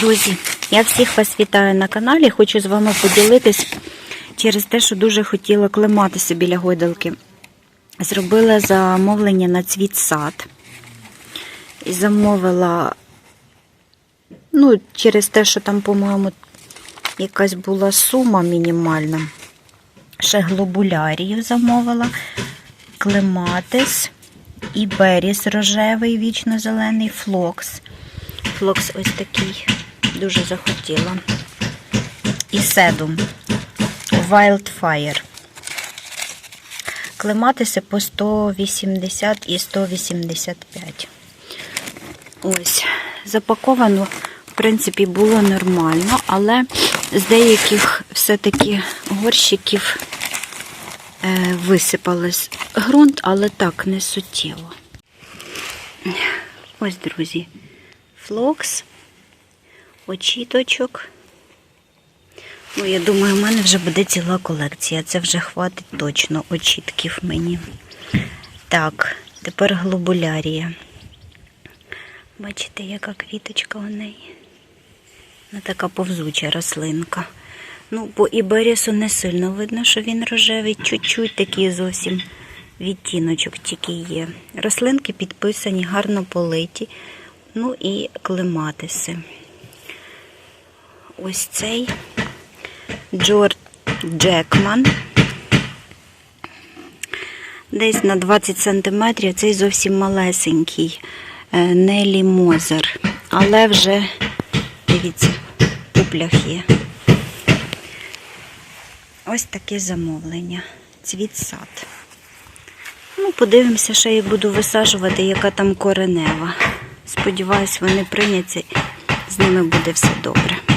Друзі, я всіх вас вітаю на каналі. Хочу з вами поділитись через те, що дуже хотіла клематися біля гойдалки. Зробила замовлення на цвіт сад. І замовила, ну, через те, що там, по-моєму, якась була сума мінімальна. Ще глобулярію замовила, клематис і беріс рожевий, вічно-зелений, флокс. Флокс ось такий, дуже захотіла. І седум Wildfire. Клематиси по 180 і 185. Ось, запаковано, в принципі, було нормально, але з деяких все-таки горщиків е, висипалось ґрунт, але так не суттєво. Ось, друзі, флокс, очіточок. Ну, я думаю, в мене вже буде ціла колекція. Це вже хватить точно очітків мені. Так, тепер глобулярія. Бачите, яка квіточка у неї. Вона така повзуча рослинка. Ну, по іберісу не сильно видно, що він рожевий, чуть-чуть такий зовсім відтіночок тільки є. Рослинки підписані, гарно политі. Ну і клематиси. Ось цей Джордж Джекман. Десь на 20 сантиметрів, цей зовсім малесенький е, Нелі Мозер. Але вже, дивіться, пуплях є. Ось таке замовлення. Цвіт сад. Ну, подивимося, ще як буду висаджувати, яка там коренева. Сподіваюсь, вони прийняться, з ними буде все добре.